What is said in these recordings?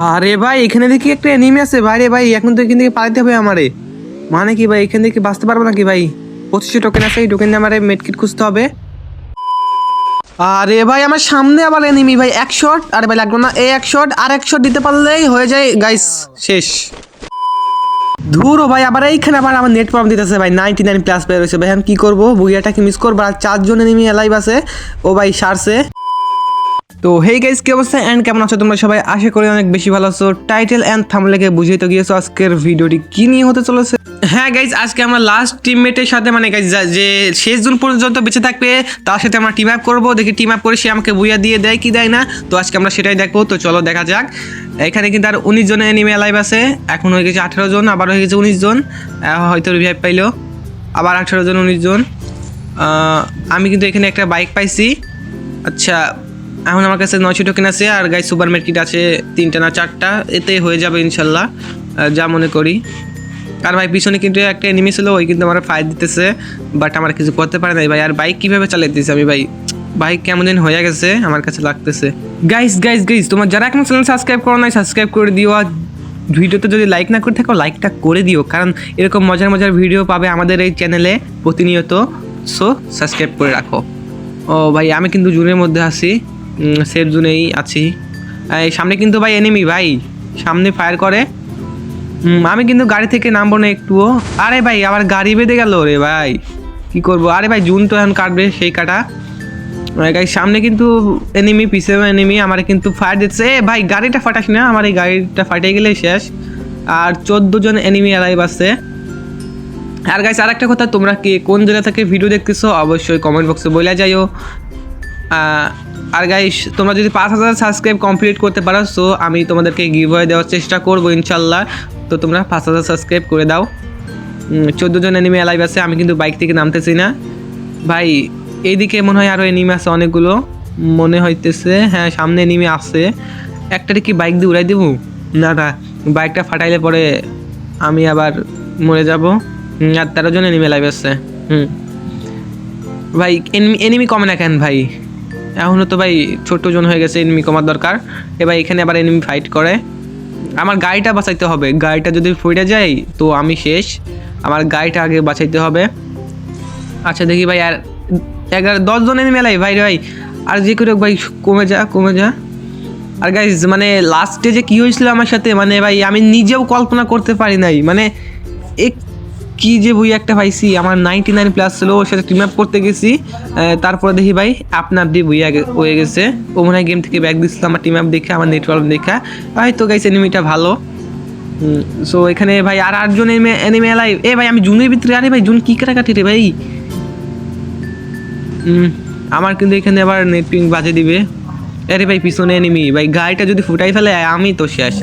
আরে ভাই, এখানে দেখি একটা এনিমি আছে ভাই রে ভাই, এখন তো এখান থেকে পালাতে হবে আমারে। মানে কি ভাই, এখান থেকে বাঁচতে পারব নাকি ভাই? পঁচিশশো টোকেন আছে, এই টোকেন আমারে মেডকিট খুঁজতে হবে। আরে ভাই, আমার সামনে আবার এনিমি ভাই, এক শট আরে ভাই, লাগল না এই এক শট আর এক শট দিতে পারলেই হয়ে যায় গাইস শেষ। ধুরো ভাই, আবার এইখানে আবার আমার নেট প্রবলেম দিতেছে ভাই নাইনটি নাইন প্লাস পেয়ে রয়েছে ভাই আমি কি করব? বুইয়াটাকে মিস করব, আর চারজন এনিমি এলাইভ আছে। ও ভাই, সারছে। তো হেই গাইস কি অবস্থা? অ্যান্ড কেমন আছো তোমরা সবাই? আশা করি অনেক বেশি ভালো আছো। টাইটেল এন্ড থামলেকে বুঝিয়ে তো গিয়েছো আজকের ভিডিওটি কি নিয়ে হতে চলেছে? হ্যাঁ গাইজ আজকে আমরা লাস্ট টিমমেটের সাথে মানে গাইজ যে, শেষ জন পর্যন্ত বেঁচে থাকবে, তার সাথে আমরা টিম আপ করব। দেখি টিম আপ করে সে আমাকে বুইয়া দিয়ে দেয় কি দেয় না। তো আজকে আমরা সেটাই দেখব। তো চলো দেখা যাক। এখানে কিন্তু আর উনিশ জনের এনিমে লাইভ আছে। এখন হয়ে গেছে আঠেরো জন, আবার হয়ে গেছে উনিশ জন। হয়তো রিভাইভ পাইলো। আবার আঠেরো জন, উনিশ জন। আমি কিন্তু এখানে একটা বাইক পাইছি। আচ্ছা এখন আমার কাছে নয়শো টোকেন আছে, আর গাই সুপার মার্কেট আছে তিনটা না চারটা, এতে হয়ে যাবে ইনশাল্লাহ যা মনে করি। আর ভাই, পিছনে কিন্তু একটা এনিমি ছিল, ওই কিন্তু আমার ফায়ার দিতেছে বাট আমার কিছু করতে পারে নাই ভাই। আর বাইক কীভাবে চালাইতেছে আমি ভাই? বাইক কেমন দিন হয়ে গেছে, আমার কাছে লাগতেছে। গাইস গাইস গাইস তোমার যারা এখন চ্যানেল সাবস্ক্রাইব করো নাই সাবস্ক্রাইব করে দিও। আর ভিডিওতে যদি লাইক না করে থাকো লাইকটা করে দিও, কারণ এরকম মজার মজার ভিডিও পাবে আমাদের এই চ্যানেলে প্রতিনিয়ত। সো সাবস্ক্রাইব করে রাখো। ও ভাই, আমি কিন্তু জুনের মধ্যে আছি। সেফ জোনেই আছি। সামনে কিন্তু ভাই এনিমি ভাই। সামনে ফায়ার করে। আমি কিন্তু গাড়ি থেকে নামবো না একটুও। আরে ভাই, আবার গাড়ি বেঁধে গেল রে ভাই। কি করব? আরে ভাই, জুন তো এখন কাটবে সেই কাটা। গাড়ি সামনে কিন্তু এনিমি পিছে এনিমি আমার কিন্তু ফায়ার দিচ্ছে। এ ভাই, গাড়িটা ফাটাস না। আমার এই গাড়িটা ফাটিয়ে গেলে শেষ। আর চোদ্দ জন এনিমি অ্যালাইভ আছে। আর গাইস আর একটা কথা, তোমরা কি কোন জেলা থেকে ভিডিও দেখতেছো, অবশ্যই কমেন্ট বক্সে বলে যাইও। আর গাইস তোমরা যদি পাঁচ হাজার সাবস্ক্রাইব কমপ্লিট করতে পারো সো আমি তোমাদেরকে গিভ দেওয়ার চেষ্টা করব ইনশাল্লাহ। তো তোমরা পাঁচ হাজার সাবস্ক্রাইব করে দাও। চোদ্দ জন এনিমি অ্যালাইভ আছে, আমি কিন্তু বাইক থেকে নামতেছি না। ভাই, এইদিকে মনে হয় আরও এনিমি আছে অনেকগুলো। মনে হইতেছে হ্যাঁ সামনে এনিমি আছে। একটারে কি বাইক দিয়ে উড়াই দেবো? না না বাইকটা ফাটাইলে পরে আমি আবার মরে যাব। আর তেরো জন এনিমি লাইভ আছে। হুম। ভাই এনিমি এনিমি কমে না কেন ভাই? এখনও তো ভাই ছোট্ট জন হয়ে গেছে এনিমি কমার দরকার। এবার এখানে আবার এনিমি ফাইট করে। আমার গাড়িটা বাঁচাইতে হবে। গাড়িটা যদি ফুটে যায়, তো আমি শেষ। আমার গাড়িটা আগে বাঁচাইতে হবে। আচ্ছা দেখি ভাই, আর এগারো, দশ জনের মেলাই ভাই ভাই, আর যে করে ভাই, কমে যা কমে যা। আর গাইজ মানে লাস্টে যে কী হয়েছিল আমার সাথে মানে ভাই, আমি নিজেও কল্পনা করতে পারি নাই। মানে এক কি যে বই একটা পাইছি, আমার নাইনটি নাইন প্লাস ছিল, ওর সাথে টিম আপ করতে গেছি। তারপরে দেখি ভাই আপনা আপনি বই হয়ে গেছে। ও মনে হয় গেম থেকে ব্যাগ দিচ্ছিল আমার টিম আপ দেখে, আমার নেটওয়ার্ক দেখা। তো গাইছে এনিমিটা ভালো। সো এখানে ভাই, আর আটজন এনিমে এলাই এ ভাই, আমি জুনের ভিতরে, আরে ভাই, জুন কি কাটাকাটি রে ভাই? আমার কিন্তু এখানে আবার নেট পিং বাজে দিবে। আরে ভাই, পিছনে এনিমি ভাই, গাড়িটা যদি ফুটাই ফেলে, আমি তো শেষ।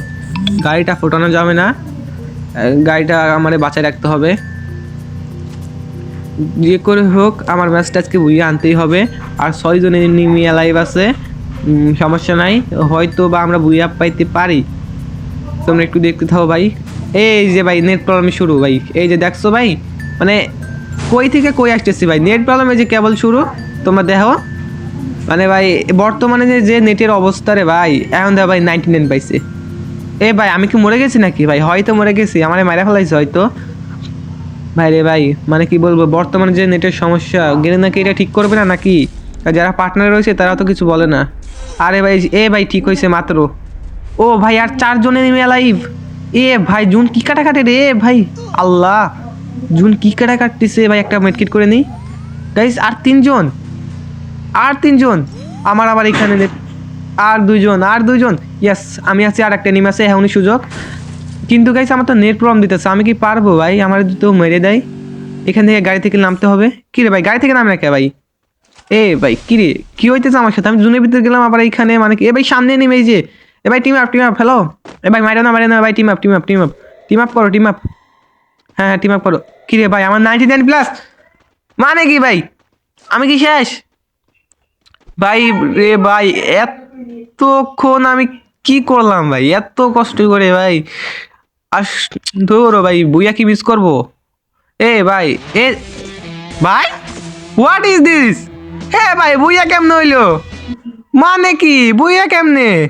গাড়িটা ফোটানো যাবে না। গাড়িটা আমারে বাঁচায় রাখতে হবে। যে করে হোক, আমার ম্যাচটা আজকে বুঝিয়ে আনতেই হবে। আর ছয়জন এনিমি লাইভ আছে সমস্যা নাই। হয়তো বা আমরা বুইয়া পাইতে পারি। তোমরা একটু দেখতে থাকো ভাই। এই যে ভাই নেট প্রবলেম শুরু ভাই। এই যে দেখছ ভাই মানে কই থেকে কই আসতেছি ভাই? নেট প্রবলেমে যে কেবল শুরু, তোমরা দেখো। মানে ভাই, বর্তমানে যে নেটের অবস্থা রে ভাই, এখন দেখ ভাই নাইনটি নাইন পাইছে। এ ভাই, আমি কি মরে গেছি নাকি? ভাই হয়তো মরে গেছি, আমার মারা ফেলাইছে হয়তো। ভাই রে ভাই মানে কি বলব, বর্তমানে যে নেটের সমস্যা, গেলে নাকি এটা ঠিক করবে না নাকি? যারা পার্টনার রয়েছে, তারা তো কিছু বলে না। আরে ভাই, এ ভাই, ঠিক হয়েছে মাত্র। ও ভাই, আর চারজনে নেমে লাইভ এ ভাই, জুন কি কাটা কাটে রে ভাই? আল্লাহ, জুন কি কাটা কাটতেছে ভাই, একটা মেটকিট করে নিই। গাইস আর তিনজন আর তিনজন, আমার আবার এখানে net- আর দুজন আর দুজন ইয়াস আমি আছি আর একটা নিম আছে, এখনই সুযোগ। কিন্তু গাইস আমার তো নেট প্রবলেম দিতেছে, আমি কি পারব ভাই? আমার তো মেরে দেয়। এখান থেকে গাড়ি থেকে নামতে হবে। কি রে ভাই, গাড়ি থেকে নামে কে ভাই? এ ভাই, কি রে, কি হইতেছে আমার সাথে? আমি জুনের ভিতরে গেলাম, আবার এইখানে মানে কি এ ভাই, সামনে নেমে যে। এ ভাই team up team up hello এ ভাই মারে না মারে না ভাই team up team up team up team up করো টিম আপ হ্যাঁ হ্যাঁ টিম আপ করো। কি রে ভাই, আমার নাইনটি নাইন প্লাস মানে কি ভাই? আমি কি শেষ? ভাই রে ভাই এতক্ষণ আমি কি করলাম ভাই? এত কষ্ট করে ভাই। আস, ধরো ভাই, বুইয়া কি মিস করব? এ ভাই এ, ভাই হোয়াট ইজ দিস হে ভাই, বুইয়া কেমনে হইল? মানে কি? বুইয়া কেমনে?